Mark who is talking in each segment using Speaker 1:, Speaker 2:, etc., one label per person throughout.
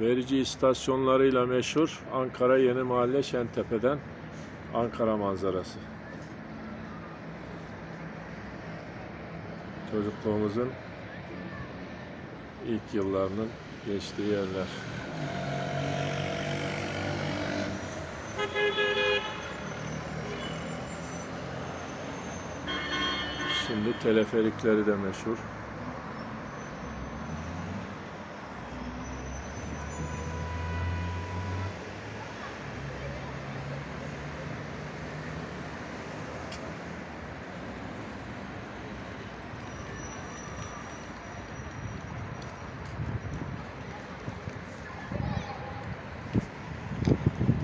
Speaker 1: Verici istasyonlarıyla meşhur Ankara Yeni Mahalle Şentepe'den Ankara manzarası. Çocukluğumuzun ilk yıllarının geçtiği yerler. Şimdi teleferikleri de meşhur.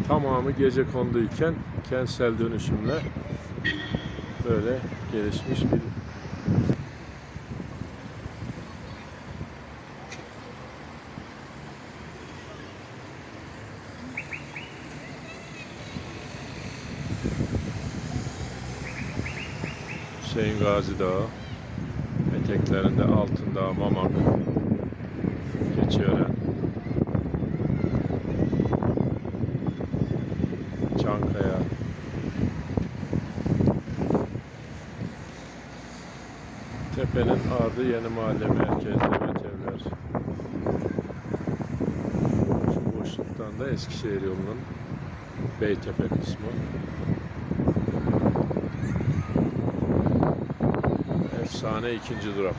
Speaker 1: Tamamı gece konduyken kentsel dönüşümle böyle gelişmiş bir Hüseyin Gazi Dağı eteklerinde Altındağ, Mamak, Keçiören, Çankaya, Tepenin ardı yeni mahalle merkezi evet evler. Şu boşluktan da Eskişehir yolunun Beytepe kısmı. Efsane ikinci durak.